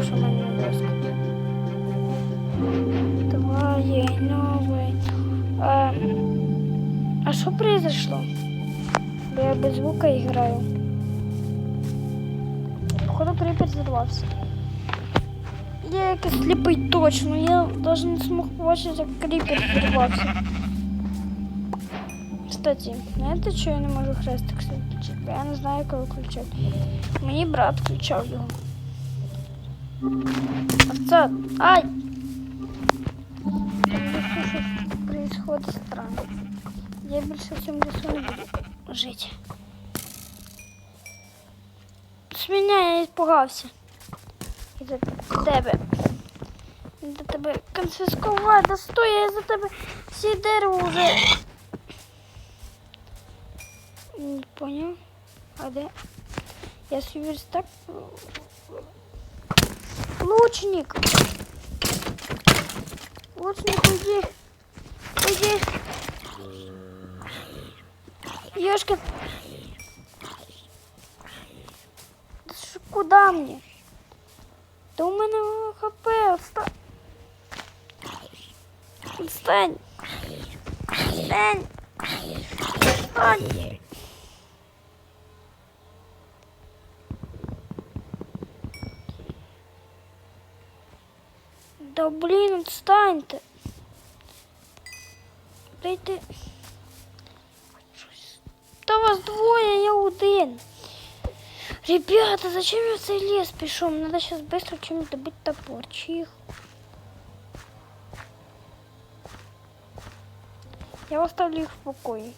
тому що в мене розкат. Твоєї. А, а що произошло? Я без звука играю. Походу крипер взорвався. Я как сліпий точно, я даже не смог побачити, как крипер взорвався. Кстати, на это что я не могу хрестик включити? Я не знаю, коли включати. Мені брат включал его. Отца, ай! Происходит странно. Я більше в цьому лісу не буду жити. З мене я испугався. І за тебе. Конфіскувати, да стой, я за тебе всі дерево вже. Не понял. А де? Я свій верстак. Лучник! Лучник, уйди! Уйди! Ёшка! Да куда мне? Да у меня хп, отстань! Отстань! Отстань! Отстань! Да блин, отстань ты! Дайте. Та вас двоє, я один. Ребята, зачем я в цей ліс пішов? Надо сейчас быстро чем-нибудь добыть топор. Чих. Я оставлю їх в покої.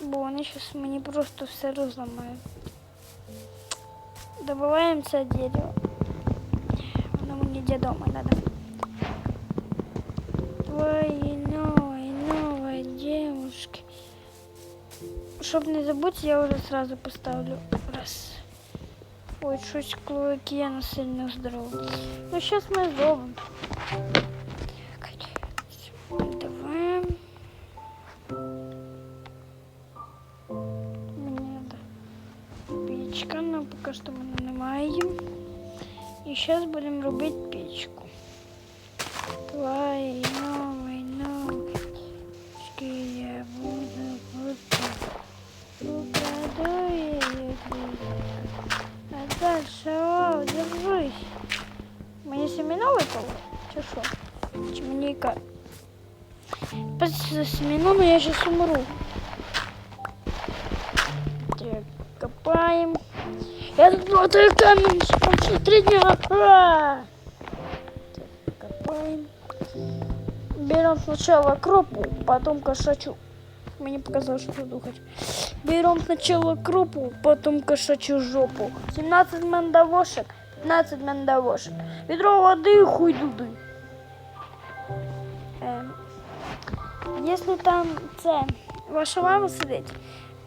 Бо вони зараз мені просто все розламають. Добуваємо це дерево. Воно мені для дома надо. Твои новые, новые девушки. Чтоб не забыть, я уже сразу поставлю. Раз. Ой, щось клоуки я сильно здоров. Ну, сейчас мы зробимо. Давай. Мені надо печка, но пока что мене немає. І зараз будемо робити Семена, но я сейчас умру. Так, копаем. Я тут золотой камень, уже три дня. А! Так, копаем. Берем сначала кропу, потом кошачу. Мне показалось, что духать. Берем сначала крупу, потом кошачью жопу. 17 мандавошек, 15 мандавошек. Ведро воды хуй дуды. Якщо там це ваша мама сидить,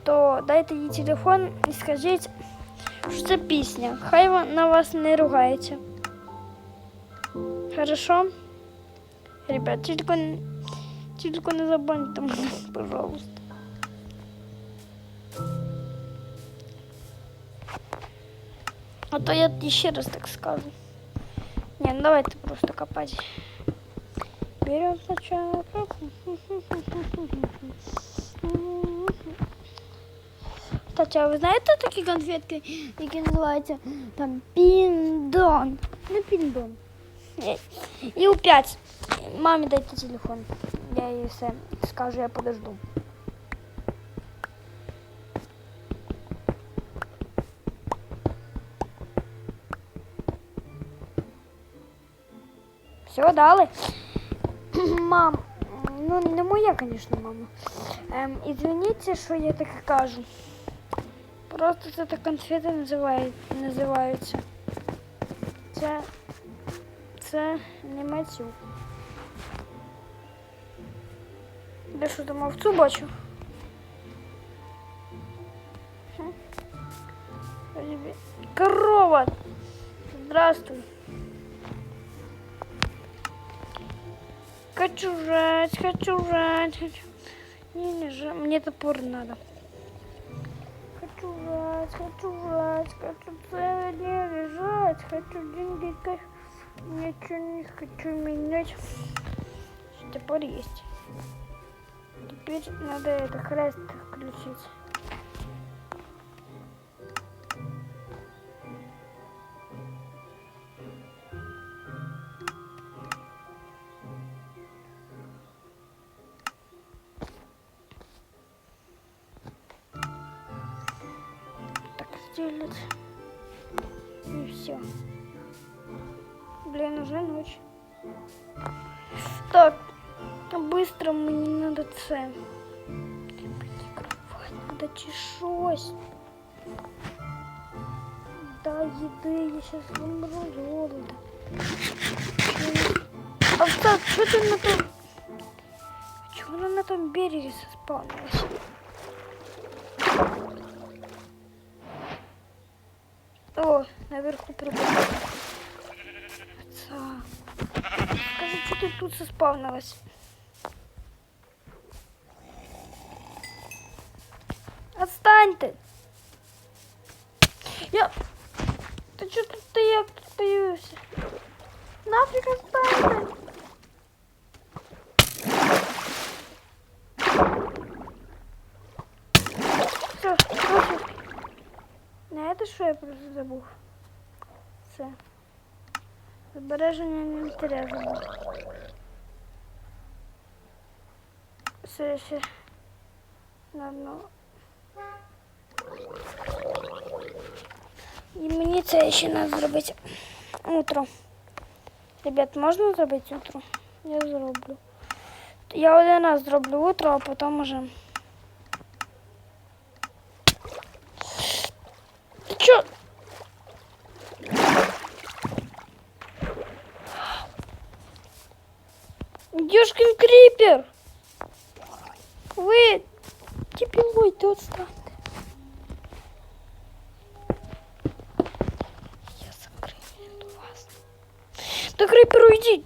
то дайте їй телефон і скажіть, що це пісня. Хай вона вас не ругається. Хорошо? Ребят, тільки, н- тільки не забаньте мене, пожалуйста. А то я ще раз так скажу. Не, ну давайте просто копать. Берем сначала. Кстати, а ви знаєте такі конфетки, які називаються там піндон? Ну, піндон. Е, І у 5. Мамі дайте телефон. Я їй все скажу, я подожду. Все, дали. Мам, ну не моя, звісно, мама. Ем, извините, що я так кажу. Просто це так конфети називають. Це, це не мацюк. Де що там овцу бачу? Хм. Корова! Здравствуй. Хочу жрать, хочу жрать, хочу. Не, не жрать, мне топор надо. Хочу жрать, хочу жрать, хочу целый день лежать, хочу деньги, кайф. Ничего не хочу менять. Топор есть. Теперь надо это хрест включить. Сделать. И все. Блин, уже ночь. Так, быстро мне надо це. Кровать, надо чешось. Да, еды, я сейчас умру голода. Овца, что ты на том... Чего она на том береге заспавнилась? Наверху. Овца. Скажи, что ты тут заспавнилась? Отстань ты! Я... Ты что тут ты я тут появился? Нафиг отстань ты! Все, все. На это що я просто забув? Все. Збереження інвентаря забув. Все ще на одну. І мені це ще треба зробити утро. Ребят, можна зробити утро? Я зроблю. Я один раз зроблю утро, а потім уже. Дюшкин крипер! Вы дебилоиды, отстаньте. Я закрою вас. Да крипер, уйди!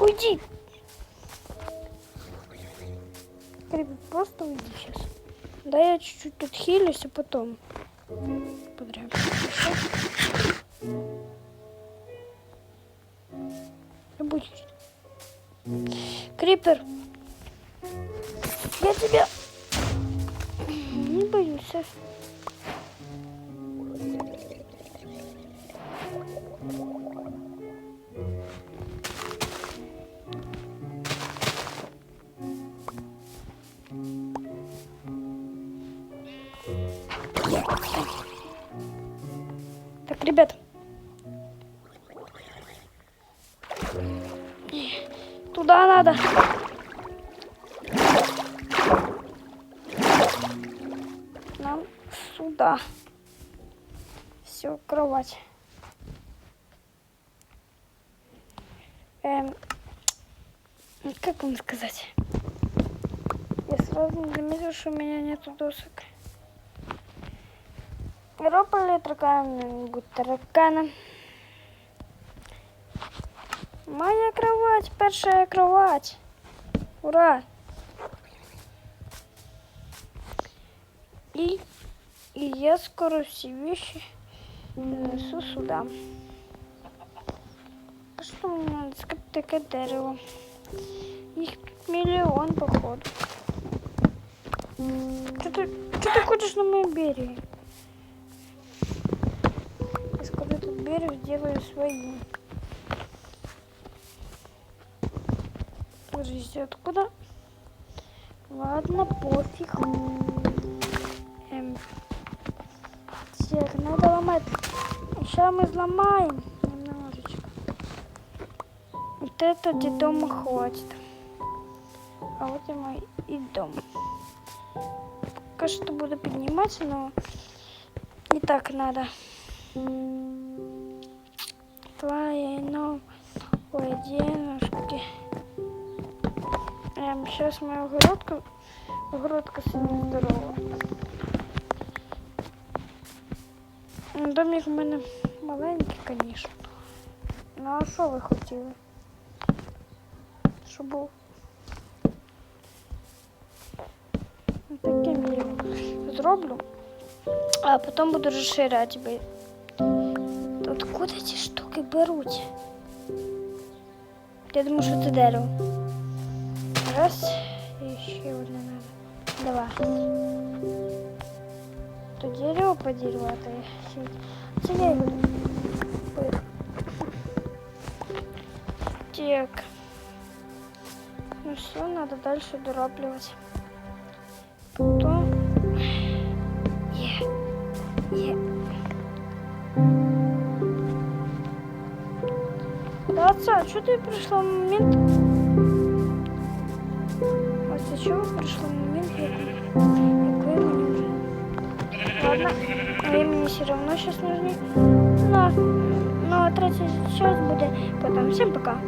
Уйди! Крипер, просто уйди сейчас. Да я чуть-чуть тут хилюсь, а потом подряд. Будь. Крипер. Я тебя не боюсь. Так, ребят. Надо. Нам сюда. Все, кровать. Эм, как вам сказать? Я сразу не заметил, что у меня нету досок. Ропали тараканом, тараканом. Моя кровать, першая кровать. Ура! И, и я скоро все вещи несу сюда. А что мне надо такое дерево? Их тут миллион, походу. Что ты, что ты ходишь на моем береге? Я скоро этот берег сделаю своим. Подождите, откуда? Ладно, пофиг. Эм. Так, надо ломать. Сейчас мы сломаем немножечко. Вот это где дома хватит. А вот и мой и дом. Пока что буду подниматься, но не так надо. Твои новые денежки. Эм, сейчас моя огородка, огородка сильно здорова. Ну, Домик в мене маленький, звісно. Ну а що ви хотіли? Щоб був Ну, таким я зроблю, а потім буду розширяти. Откуда ці штуки беруть? Я думаю, що це дерево. Раз еще одна надо. Два. То дерево по дереву, а то сидеть. Так. Ну все, надо дальше дороблювати. Потом... Є. Є. Да, отца, что ты пришла в момент? А с чего пришла в момент, як, як времени уже? Ладно, времени все равно сейчас нужны. Но, но тратить сейчас будет потом. Всем пока.